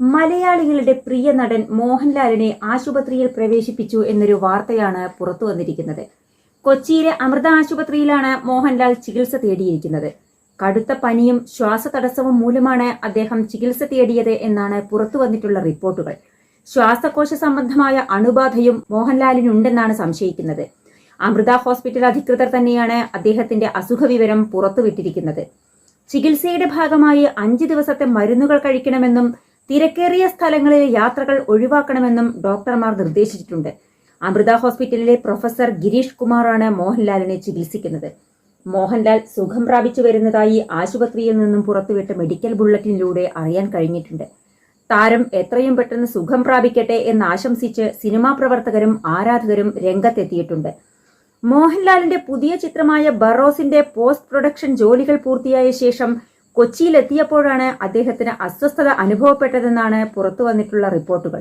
മലയാളികളുടെ പ്രിയ നടൻ മോഹൻലാലിനെ ആശുപത്രിയിൽ പ്രവേശിപ്പിച്ചു എന്നൊരു വാർത്തയാണ് പുറത്തു വന്നിരിക്കുന്നത്. കൊച്ചിയിലെ അമൃത ആശുപത്രിയിലാണ് മോഹൻലാൽ ചികിത്സ തേടിയിരിക്കുന്നത്. കടുത്ത പനിയും ശ്വാസതടസ്സവും മൂലമാണ് അദ്ദേഹം ചികിത്സ തേടിയത് എന്നാണ് പുറത്തു വന്നിട്ടുള്ള റിപ്പോർട്ടുകൾ. ശ്വാസകോശ സംബന്ധമായ അണുബാധയും മോഹൻലാലിനുണ്ടെന്നാണ് സംശയിക്കുന്നത്. അമൃത ഹോസ്പിറ്റൽ അധികൃതർ തന്നെയാണ് അദ്ദേഹത്തിന്റെ അസുഖവിവരം പുറത്തുവിട്ടിരിക്കുന്നത്. ചികിത്സയുടെ ഭാഗമായി അഞ്ച് ദിവസത്തെ മരുന്നുകൾ കഴിക്കണമെന്നും തിരക്കേറിയ സ്ഥലങ്ങളിലെ യാത്രകൾ ഒഴിവാക്കണമെന്നും ഡോക്ടർമാർ നിർദ്ദേശിച്ചിട്ടുണ്ട്. അമൃത ഹോസ്പിറ്റലിലെ പ്രൊഫസർ ഗിരീഷ് കുമാറാണ് മോഹൻലാലിനെ ചികിത്സിക്കുന്നത്. മോഹൻലാൽ സുഖം പ്രാപിച്ചു വരുന്നതായി ആശുപത്രിയിൽ നിന്നും പുറത്തുവിട്ട മെഡിക്കൽ ബുള്ളറ്റിനിലൂടെ അറിയാൻ കഴിഞ്ഞിട്ടുണ്ട്. താരം എത്രയും പെട്ടെന്ന് സുഖം പ്രാപിക്കട്ടെ എന്ന് ആശംസിച്ച് സിനിമാ പ്രവർത്തകരും ആരാധകരും രംഗത്തെത്തിയിട്ടുണ്ട്. മോഹൻലാലിന്റെ പുതിയ ചിത്രമായ ബറോസിന്റെ പോസ്റ്റ് പ്രൊഡക്ഷൻ ജോലികൾ പൂർത്തിയായ ശേഷം കൊച്ചിയിലെത്തിയപ്പോഴാണ് അദ്ദേഹത്തിന് അസ്വസ്ഥത അനുഭവപ്പെട്ടതെന്നാണ് പുറത്തു വന്നിട്ടുള്ള റിപ്പോർട്ടുകൾ.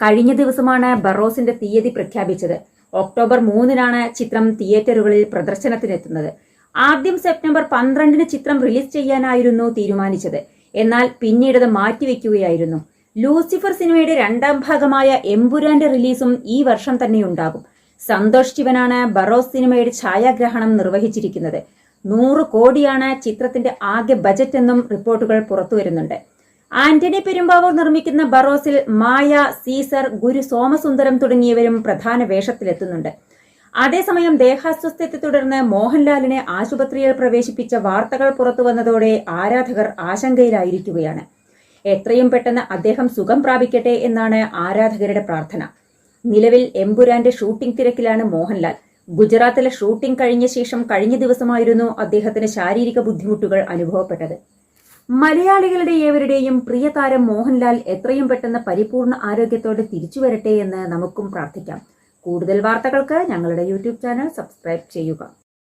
കഴിഞ്ഞ ദിവസമാണ് ബറോസിന്റെ തീയതി പ്രഖ്യാപിച്ചത്. ഒക്ടോബർ മൂന്നിനാണ് ചിത്രം തിയേറ്ററുകളിൽ പ്രദർശനത്തിനെത്തുന്നത്. ആദ്യം സെപ്റ്റംബർ പന്ത്രണ്ടിന് ചിത്രം റിലീസ് ചെയ്യാനായിരുന്നു തീരുമാനിച്ചത്. എന്നാൽ പിന്നീട് അത് മാറ്റിവെക്കുകയായിരുന്നു. ലൂസിഫർ സിനിമയുടെ രണ്ടാം ഭാഗമായ എംപുരാന്റെ റിലീസും ഈ വർഷം തന്നെയുണ്ടാകും സന്തോഷ് ശിവനാണ് ബറോസ് സിനിമയുടെ ഛായാഗ്രഹണം നിർവഹിച്ചിരിക്കുന്നത്. നൂറ് കോടിയാണ് ചിത്രത്തിന്റെ ആകെ ബജറ്റ് എന്നും റിപ്പോർട്ടുകൾ പുറത്തു വരുന്നുണ്ട്. ആന്റണി പെരുമ്പാവൂർ നിർമ്മിക്കുന്ന ബറോസിൽ മായ സീസർ ഗുരു സോമസുന്ദരം തുടങ്ങിയവരും പ്രധാന വേഷത്തിലെത്തുന്നുണ്ട്. അതേസമയം ദേഹാസ്വസ്ഥത്തെ തുടർന്ന് മോഹൻലാലിനെ ആശുപത്രിയിൽ പ്രവേശിപ്പിച്ച വാർത്തകൾ പുറത്തുവന്നതോടെ ആരാധകർ ആശങ്കയിലായിരിക്കുകയാണ്. എത്രയും പെട്ടെന്ന് അദ്ദേഹം സുഖം പ്രാപിക്കട്ടെ എന്നാണ് ആരാധകരുടെ പ്രാർത്ഥന. നിലവിൽ എംപുരാന്റെ ഷൂട്ടിംഗ് തിരക്കിലാണ് മോഹൻലാൽ. ഗുജറാത്തിലെ ഷൂട്ടിംഗ് കഴിഞ്ഞ ശേഷം കഴിഞ്ഞ ദിവസമായിരുന്നു അദ്ദേഹത്തിന് ശാരീരിക ബുദ്ധിമുട്ടുകൾ അനുഭവപ്പെട്ടത്. മലയാളികളുടെ ഏവരുടെയും പ്രിയ താരം മോഹൻലാൽ എത്രയും പെട്ടെന്ന് പരിപൂർണ ആരോഗ്യത്തോടെ തിരിച്ചു വരട്ടെ എന്ന് നമുക്കും പ്രാർത്ഥിക്കാം. കൂടുതൽ വാർത്തകൾക്ക് ഞങ്ങളുടെ യൂട്യൂബ് ചാനൽ സബ്സ്ക്രൈബ് ചെയ്യുക.